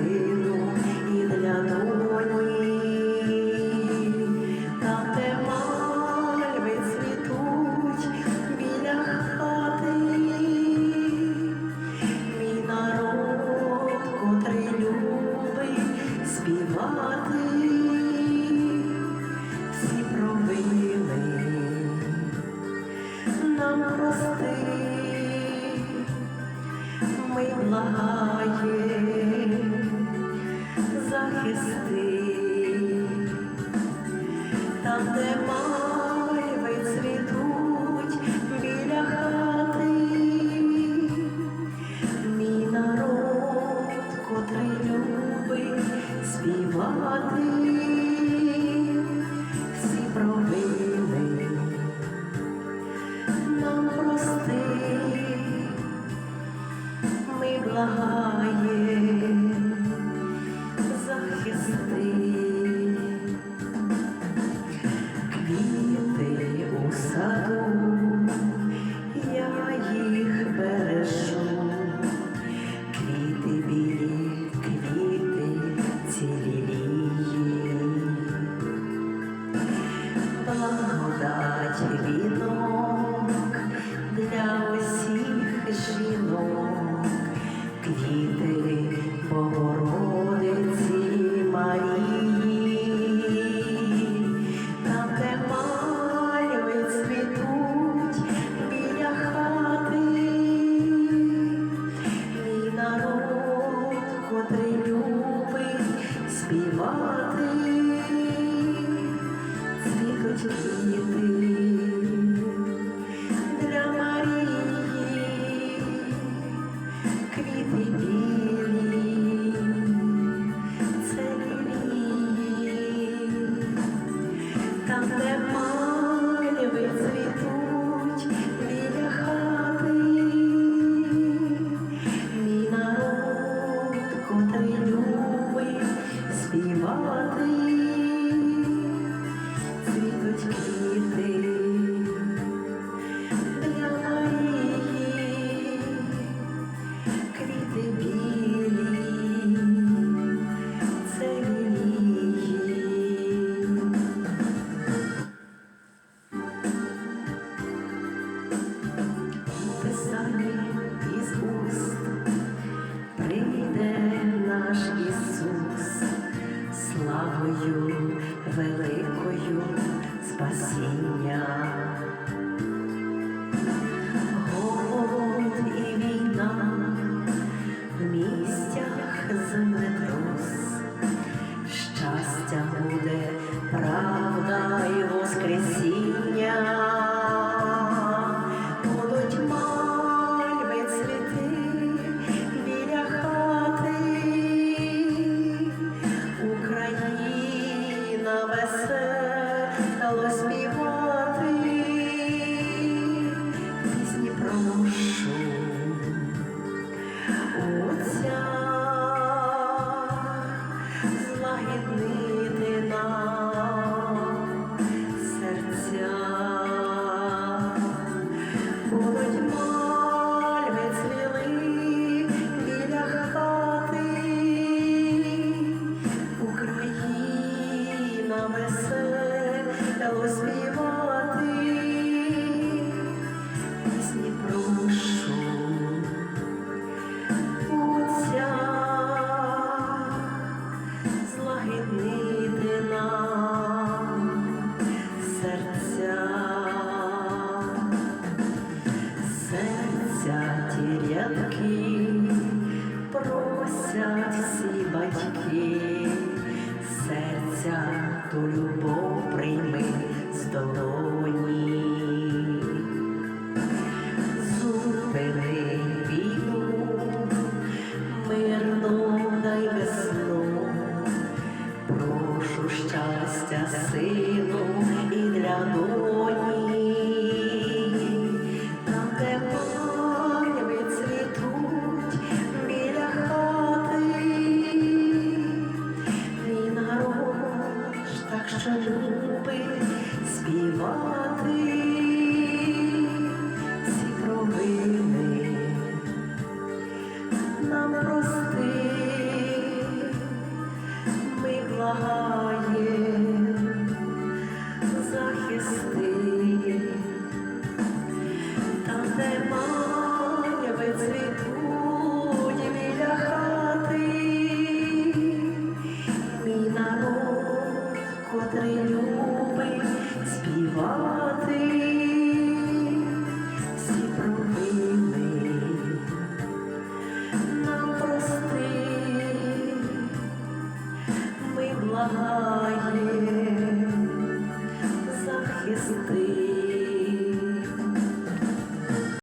сину і для доні, та те мальви цвітуть біля хати, мій народ, котрий любить співати, всі провини нам прости. Ми благає листи, там, де пальви цвітуть біля хати, мій народ, котрий любить співати, всі провини нам прости, ми благає. 是属于你 спасіння, голод і війна в місцях землетрус, щастя буде, правда і воскресіння. Україна Весело стала співати, пісні про душу отця злагіднити нас. Серця ті рядки просять всі батьки, серця ту любов прийми з долу. Три любить співати.